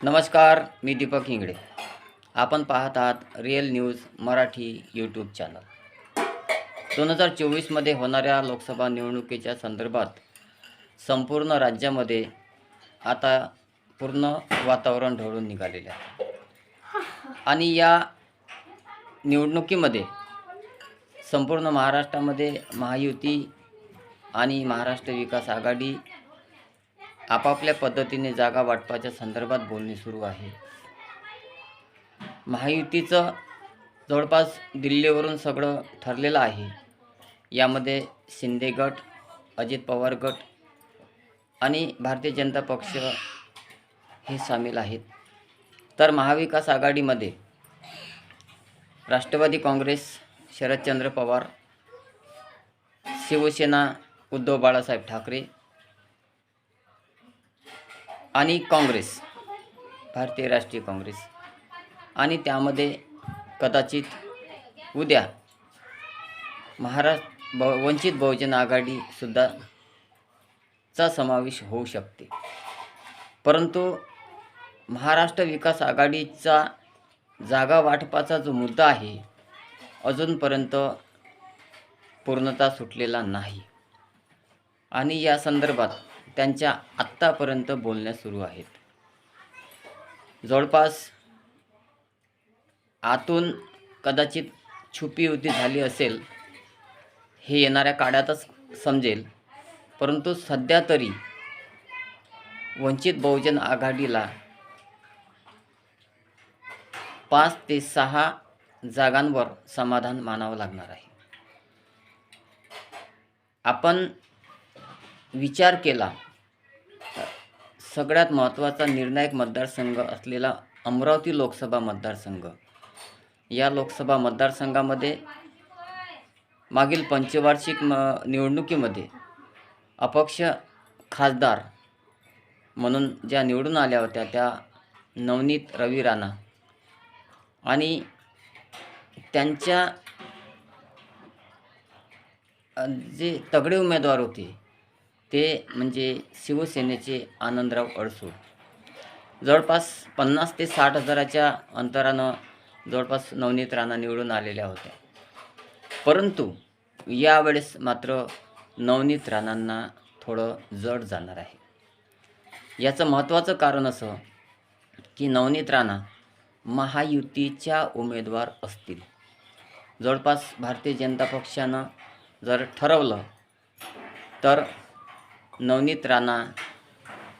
नमस्कार मी दीपक हिंगडे. आपण पाहत आहात real news Marathi YouTube channel दोन हजार चोवीसमध्ये होणाऱ्या लोकसभा निवडणुकीच्या संदर्भात संपूर्ण राज्यामध्ये आता पूर्ण वातावरण ढवळून निघालेले आहे. आणि या निवडणुकीमध्ये संपूर्ण महाराष्ट्रामध्ये महायुती आणि महाराष्ट्र विकास आघाडी आपापल्या पद्धतीने जागा वाटपाच्या संदर्भात बोलणे सुरू आहे. महायुतीचं जवळपास दिल्लीवरून सगळं ठरलेलं आहे. यामध्ये शिंदे गट अजित पवार गट आणि भारतीय जनता पक्ष हे सामील आहेत. तर महाविकास आघाडीमध्ये राष्ट्रवादी काँग्रेस शरदचंद्र पवार शिवसेना उद्धव बाळासाहेब ठाकरे आणि काँग्रेस भारतीय राष्ट्रीय काँग्रेस. आणि त्यामध्ये कदाचित उद्या महाराष्ट्र ब वंचित बहुजन आघाडीसुद्धा चा समावेश होऊ शकते. परंतु महाराष्ट्र विकास आघाडीचा जागा वाटपाचा जो मुद्दा आहे अजूनपर्यंत पूर्णता सुटलेला नाही. आणि या संदर्भात त्यांच्या आत्तापर्यंत बोलण्या सुरू आहेत. जवळपास आतून कदाचित छुपी युती झाली असेल हे येणाऱ्या काळातच समजेल. परंतु सध्या तरी वंचित बहुजन आघाडीला पाच ते सहा जागांवर समाधान मानावं लागणार आहे. आपण विचार केला सगळ्यात महत्त्वाचा निर्णायक मतदारसंघ असलेला अमरावती लोकसभा मतदारसंघ. या लोकसभा मतदारसंघामध्ये मागील पंचवार्षिक म निवडणुकीमध्ये अपक्ष खासदार म्हणून ज्या निवडून आल्या होत्या त्या नवनीत रवी राणा आणि त्यांच्या जे तगडे उमेदवार होते ते म्हणजे शिवसेनेचे आनंदराव अडसूळ. जवळपास पन्नास ते साठ हजाराच्या अंतरानं जवळपास नवनीत राणा निवडून आलेल्या होत्या. परंतु यावेळेस मात्र नवनीत राणांना थोडं जड जाणार आहे. याचं महत्त्वाचं कारण असं की नवनीत राणा महायुतीच्या उमेदवार असतील. जवळपास भारतीय जनता पक्षानं जर ठरवलं तर नवनीत राणा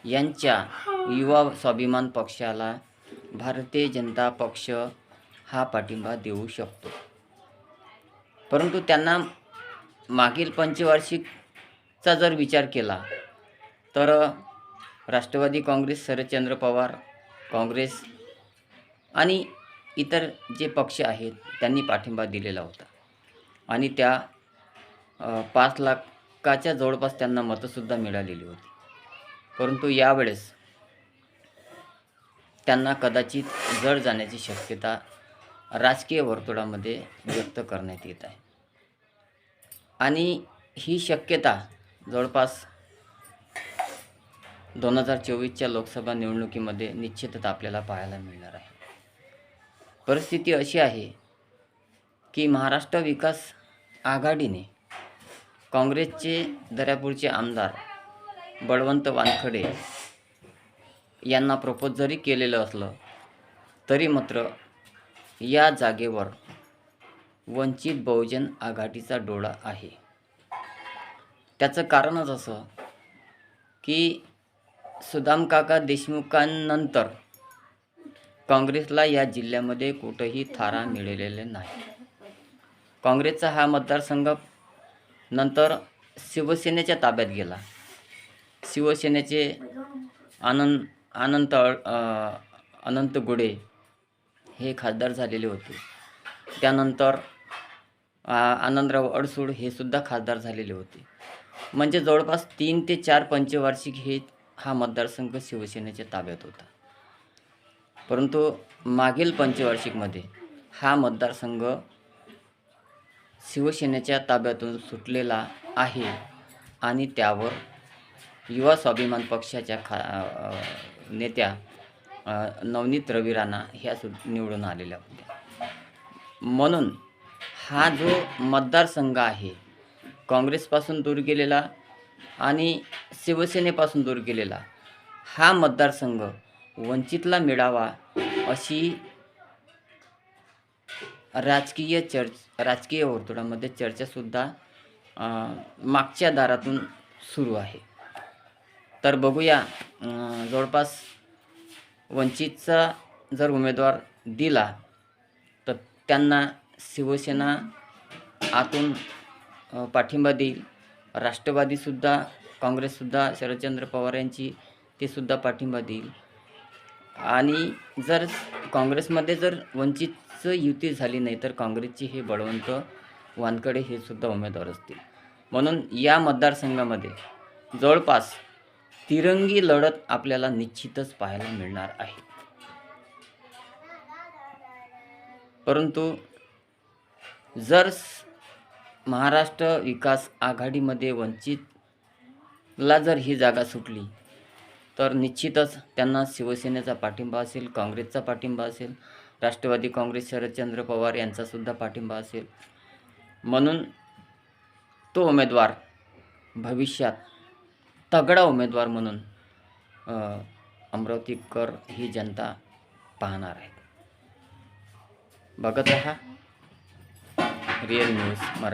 यांच्या युवा स्वाभिमान पक्षाला भारतीय जनता पक्ष हा पाठिंबा देऊ शकतो. परंतु त्यांना मागील पंचवार्षिकचा जर विचार केला तर राष्ट्रवादी काँग्रेस शरदचंद्र पवार काँग्रेस आणि इतर जे पक्ष आहेत त्यांनी पाठिंबा दिलेला होता. आणि त्या पाच लाख लाखाच्या जवळपास त्यांना मतंसुद्धा मिळालेली होती. परंतु यावेळेस त्यांना कदाचित जड जाण्याची शक्यता राजकीय वर्तुळामध्ये व्यक्त करण्यात येत आहे. आणि ही शक्यता जवळपास दोन हजार चोवीसच्या लोकसभा निवडणुकीमध्ये निश्चितच आपल्याला पाहायला मिळणार आहे. परिस्थिती अशी आहे की महाराष्ट्र विकास आघाडीने काँग्रेसचे दर्यापूरचे आमदार बळवंत वानखडे यांना प्रपोज जरी केलेलं असलं तरी मात्र या जागेवर वंचित बहुजन आघाडीचा डोळा आहे. त्याचं कारणच असं की सुदामकाका देशमुखांनंतर काँग्रेसला या जिल्ह्यामध्ये कुठंही थारा मिळालेले नाही. काँग्रेसचा हा मतदारसंघ नंतर शिवसेनेच्या ताब्यात गेला. शिवसेनेचे आनंद अनंत अनंत गुडे हे खासदार झालेले होते. त्यानंतर आनंदराव अडसूळ हे सुद्धा खासदार झालेले होते. म्हणजे जवळपास तीन ते चार पंचवार्षिक हे हा मतदारसंघ शिवसेनेच्या ताब्यात होता. परंतु मागील पंचवार्षिकमध्ये हा मतदारसंघ शिवसेनेच्या ताब्यातून सुटलेला आहे आणि त्यावर युवा स्वाभिमान पक्षाच्या खा नेत्या नवनीत रवी राणा ह्या सु निवडून आलेल्या होत्या. म्हणून हा जो मतदारसंघ आहे काँग्रेसपासून दूर गेलेला आणि शिवसेनेपासून दूर गेलेला हा मतदारसंघ वंचितला मिळावा अशी राजकीय चर्च राजकीय वर्तुळामध्ये चर्चासुद्धा मागच्या दारातून सुरू आहे. तर बघूया जवळपास वंचितचा जर उमेदवार दिला तर त्यांना शिवसेना आतून पाठिंबा देईल. राष्ट्रवादीसुद्धा काँग्रेससुद्धा शरदचंद्र पवार यांची तेसुद्धा पाठिंबा देईल. आणि जर काँग्रेसमध्ये जर वंचितचं युती झाली नाही तर काँग्रेसची हे बळवंत वानकडे हे सुद्धा उमेदवार असतील. म्हणून या मतदारसंघामध्ये जवळपास तिरंगी लढत आपल्याला निश्चितच पाहायला मिळणार आहे. परंतु जर स- महाराष्ट्र विकास आघाडीमध्ये वंचितला जर ही जागा सुटली तर निश्चितच त्यांना शिवसेनेचा पाठिंबा असेल काँग्रेसचा पाठिंबा असेल राष्ट्रवादी काँग्रेस शरदचंद्र पवार यांचासुद्धा पाठिंबा असेल. म्हणून तो उमेदवार भविष्यात तगडा उमेदवार म्हणून अमरावतीकर ही जनता पाहणार आहे. बघत रहा. Real news Marathi.